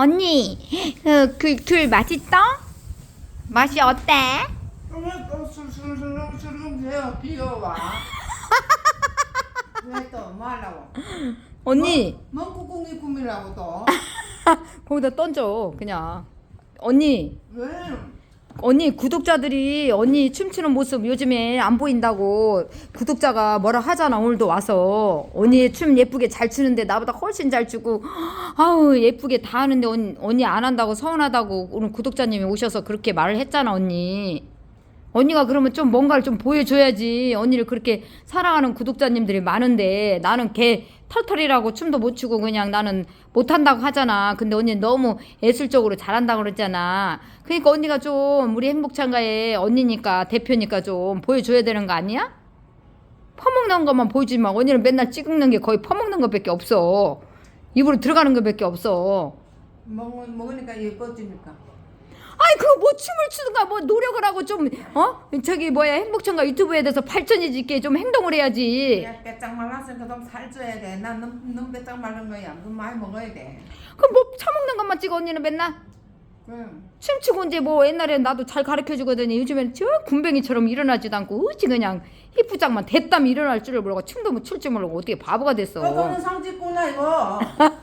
언니, 그, 그, 귤 맛있어? 맛이 어때? 술술술술술 돼요 비어와 왜또 뭐하려고 언니, 뭐 꾹꾹이 꾸미려고 또 거기다 던져, 그냥. 언니, 왜? 언니 구독자들이 언니 춤추는 모습 요즘에 안 보인다고 구독자가 뭐라 하잖아 오늘도 와서. 언니 춤 예쁘게 잘 추는데 나보다 훨씬 잘 추고. 아우 예쁘게 다 하는데 언니, 언니 안 한다고 서운하다고 오늘 구독자님이 오셔서 그렇게 말을 했잖아 언니 언니가 그러면 좀 뭔가를 좀 보여줘야지. 언니를 그렇게 사랑하는 구독자님들이 많은데 나는 걔 털털이라고 춤도 못 추고 그냥 나는 못한다고 하잖아. 근데 언니 너무 예술적으로 잘한다고 그랬잖아. 그러니까 언니가 좀 우리 행복창가의 언니니까 대표니까 좀 보여줘야 되는 거 아니야? 퍼먹는 것만 보여주지 마. 언니는 맨날 찍는 게 거의 퍼먹는 것밖에 없어. 입으로 들어가는 것밖에 없어. 먹, 먹으니까 예뻐지니까 아이 그거 뭐 춤을 추든가 뭐 노력을 하고 좀 어? 저기 뭐야 행복천가 유튜브에 대해서 발전이 있게. 좀 행동을 해야지. 야 빼짝 말랐으니까 좀 살쪄야 돼난넌넌 빼짝 마른 거야. 좀 많이 먹어야 돼. 그럼 뭐 처먹는 것만 찍어 언니는 맨날? 그럼 춤추고 이제 뭐 옛날에 나도 잘 가르쳐 주거든요. 요즘에는 저 군뱅이처럼 일어나지도 않고 어찌 그냥 희부장만 대땀 일어날 줄을 모르고 춤도 못출줄 모르고 어떻게 바보가 됐어. 그 동영상 찍구나 이거